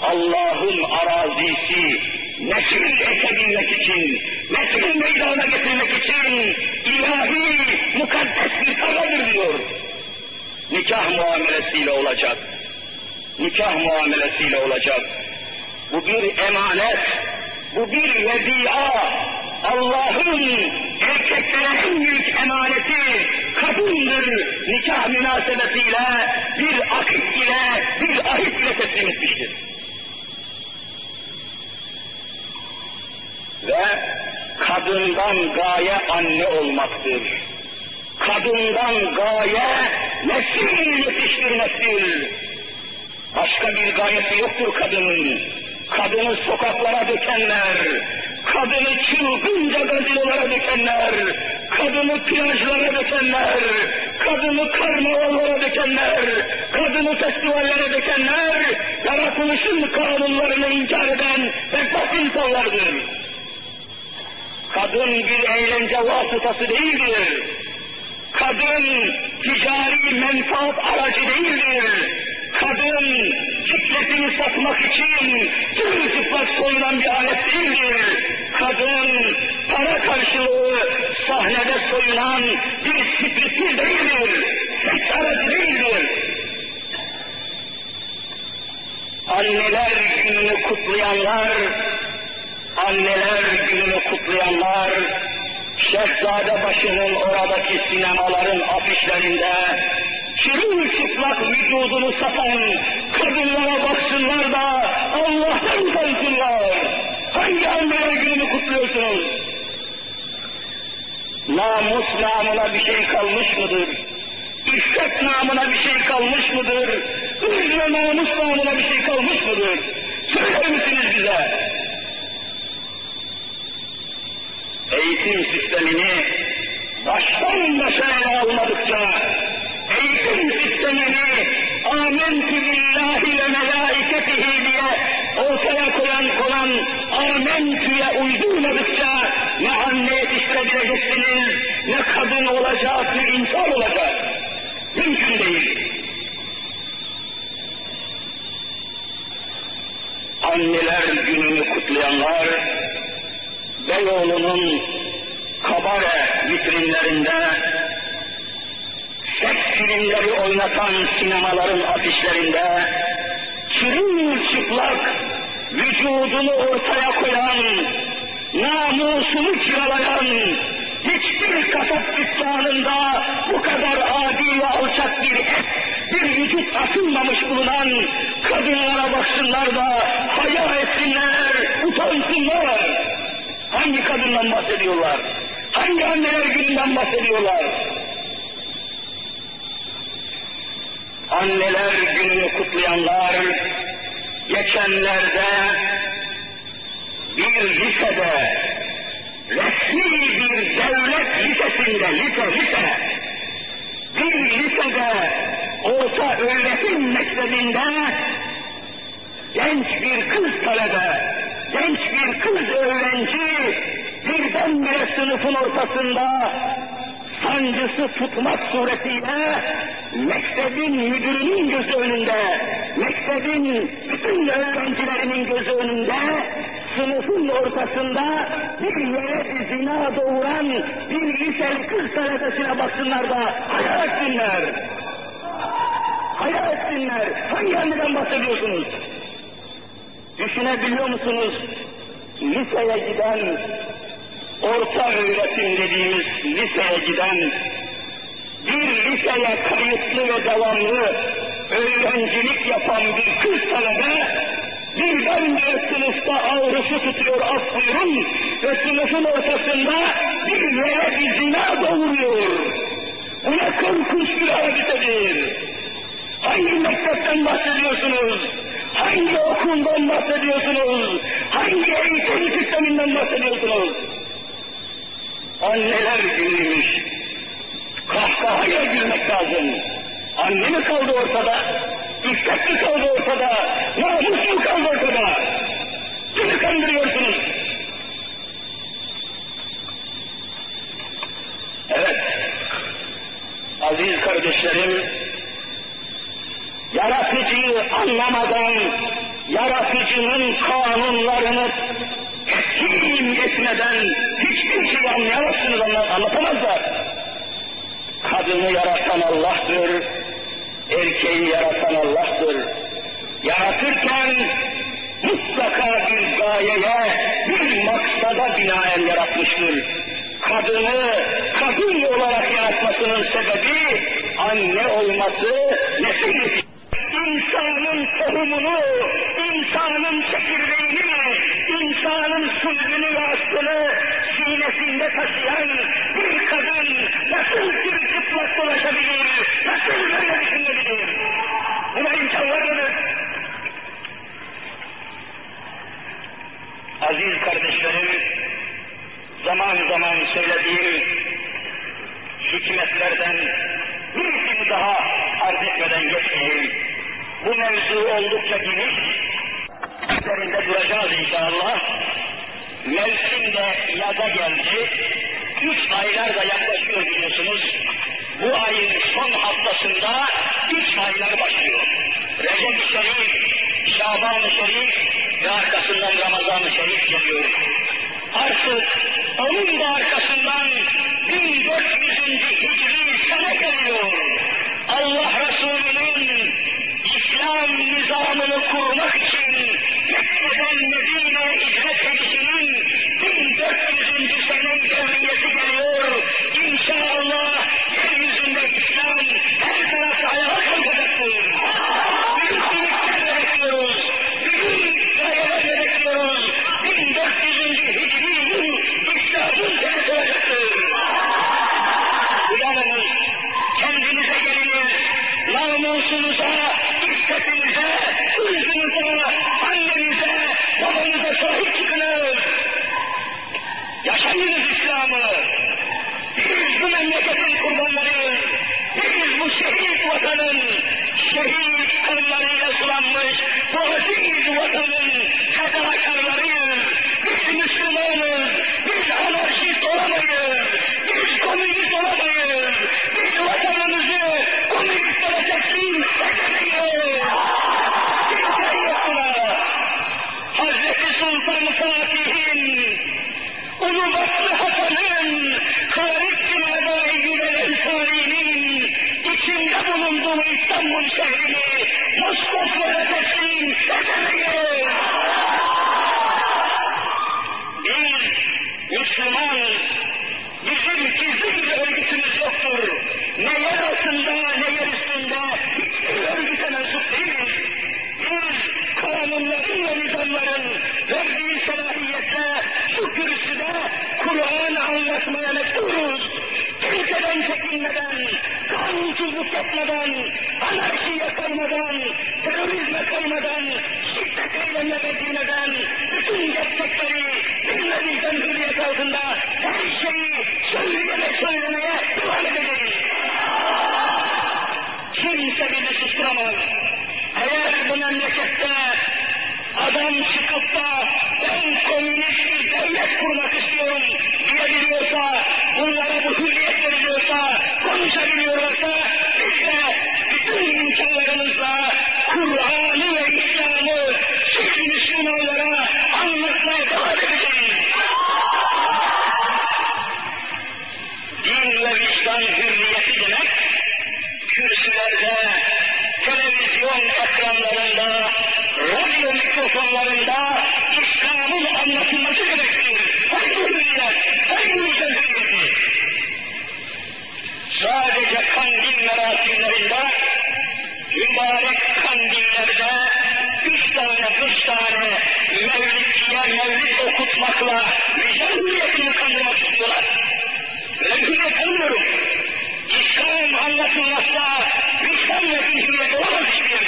Allah'ın arazisi nesil ekebilmek için, nesil meydana getirmek için ilahi mukaddes bir taradır diyor. Nikah muamelesiyle olacak. Nikah muamelesiyle olacak. Bu bir emanet, bu bir vedia, Allah'ın erkeklere en büyük emaneti kadındır nikah münasebetiyle bir akit ile bir ahit ile teslim etmiştir. Ve kadından gaye anne olmaktır. Kadından gaye nesil yetiştirmektir. Başka bir gayesi yoktur kadının. Kadını sokaklara dökenler, kadını çılgınca gazinolara dökenler, kadını plajlara dökenler, kadını karnavallara dökenler, kadını festivallere dökenler, yaratılışın kanunlarını inkar eden bedbaht insanlardır. Kadın bir eğlence vasıtası değildir. Kadın ticari menfaat aracı değildir. Kadın cikletini satmak için sırılsıklas soyulan bir alet değildir. Kadın para karşılığı sahnede soyulan bir striptiz değildir. Seks aracı değildir. Anneler gününü kutlayanlar, anneler gününü kutlayanlar, Şehzade başının oradaki sinemaların afişlerinde çırılçıplak vücudunu satan kadınlara baksınlar da Allah'tan utansınlar. Hangi anneler gününü kutluyorsunuz? Namus namına bir şey kalmış mıdır? İffet namına bir şey kalmış mıdır? Ve namus namına bir şey kalmış mıdır? Söyler misiniz bize? Eğitim sistemini baştan başa ele almadıkça, eğitim sistemini âmentü billahi ve melâiketihi diye ortaya koyan konan âmentüye uydurmadıkça ne anne yetiştirebileceksiniz, ne kadın olacak, ne insan olacak. Mümkün değil. Anneler gününü kutlayanlar, Beyoğlu'nun vitrinlerinde seks filmleri oynatan sinemaların afişlerinde çırılçıplak vücudunu ortaya koyan, namusunu kiralayan, hiçbir kasap dükkanında bu kadar adi ve alçak bir et, bir vücut atılmamış bulunan kadınlara baksınlar da haya etsinler, utansınlar. Hangi kadından bahsediyorlar? Hangi anneler gününden bahsediyorlar? Anneler gününü kutlayanlar geçenlerde bir lisede resmi bir devlet lisesinde, lise lise, bir lisede orta öğretim mektebinde genç bir kız talebe, genç bir kız öğrenci birdenbire sınıfın ortasında sancısı tutmak suretiyle mektebin müdürünün gözü önünde, mektebin bütün öğrencilerinin gözü önünde sınıfın ortasında bir yere zina doğuran bir liseli kız talebesine baksınlar da hayal etsinler. Hayal etsinler. Hangi anneden bahsediyorsunuz? Düşünebiliyor musunuz? Liseye giden, orta öğretim dediğimiz liseye giden, bir liseye kayıtlı ve devamlı öğrencilik yapan bir kız talebe, birdenbire sınıfta ağrısı tutuyor buyurun ve sınıfın ortasında bir yere bir zina doğuruyor. Bu ne korkunç bir haditedir. Hangi mektepten bahsediyorsunuz? Hangi okuldan bahsediyorsunuz? Hangi eğitim sisteminden bahsediyorsunuz? Anneler günüymüş. Kahkahaya gülmek lazım. Anne mi kaldı ortada? İffet mi kaldı ortada? Namus mu kaldı ortada? Kimi kandırıyorsunuz? Evet, aziz kardeşlerim, yaratıcıyı anlamadan yaratıcının kanunlarını teslim etmeden anlayamazsınız, anlatamazlar. Kadını yaratan Allah'tır, erkeği yaratan Allah'tır. Yaratırken mutlaka bir gayeye, bir maksada binaen yaratmıştır. Kadını kadın olarak yaratmasının sebebi anne olması, nesil insanın tohumunu, insanın çekirdeğini, insanın sülbünü ve aslını sinesinde taşıyan bir kadın nasıl bir çıplak dolaşabilir, nasıl böyle düşünebilir? Buna imkan var mıdır? Aziz kardeşlerim, zaman zaman söylediğim hikmetlerden birisini daha arz etmeden geçmeyeyim. Bu mevzu oldukça geniş, üzerinde duracağız inşallah. Mevsim de yaza geldi, üç aylar da yaklaşıyor biliyorsunuz. Bu ayın son haftasında üç aylar başlıyor. Recep-i Şerif, Şaban-ı Şerif ve arkasından Ramazan-ı Şerif geliyor. Artık onun da arkasından 1400. Hicri sene geliyor. Allah Resulü'nün İslam nizamını kurmak için Mekke'den Medine'ye hicret edişinin 1400. sene devriyesi geliyor. İnşallah yeryüzünde İslam her tarafta ayağa Şehit vatanın, şehit kanlarıyla sulanmış bu aziz vatanın fedakarlarıyız. Biz Müslümanız. Biz anarşist olamayız. Biz komünist olamayız. Biz vatanımızı komünistlere teslim edemeyiz. Müslümanız. Bizim gizli bir örgütümüz yoktur. Ne yer altında ne yer üstünde hiçbir örgüte mensup değiliz. Biz kanunların ve nizamların verdiği salahiyetle şu kürsüde Kur'an anlatmaya mektubuz. Kimseden çekinmeden, kanunsuzluk yapmadan, anarşiye kaymadan, terörizme kaymadan, şiddet eylemlere girmeden, bütün gerçekleri bilmemizden hürriyet altında her şeyi söyleyerek söylemeye devam edeceğiz. Kimse bizi susturamaz. Eğer bu memlekette adam çıkıp da ben komünist bir devlet kurmak istiyorum diyebiliyorsa, bunlara bu hürriyet veriliyorsa, konuşabiliyorlarsa, biz de bütün imkanlarımızla Kur'an'ı Sadece kandil merasimlerinde, mübarek kandillerde üç tane, beş tane mevlidçiye mevlid okutmakla hürriyetini kandırmak istiyorlar. Hürriyet tanımıyorum. İslam anlatılmazsa vicdan ve hürriyet olamaz hiçbir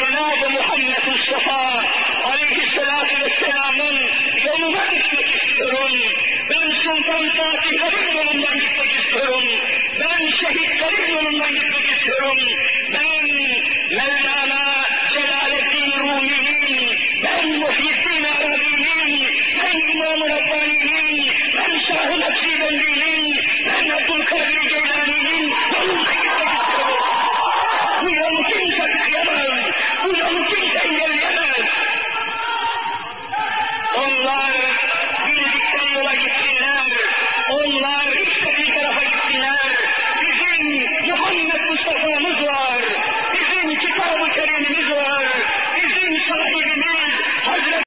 جناب محمد الصفا عليه الصلاة والسلام யமுகத்துக்கு கிறிஸ்தரும் நான் சொந்தம் தாக்கி கருவனும் மன்னிப்பு கிறிஸ்தரும் நான் ஷஹித் கருவனும் மன்னிப்பு கிறிஸ்தரும் நான்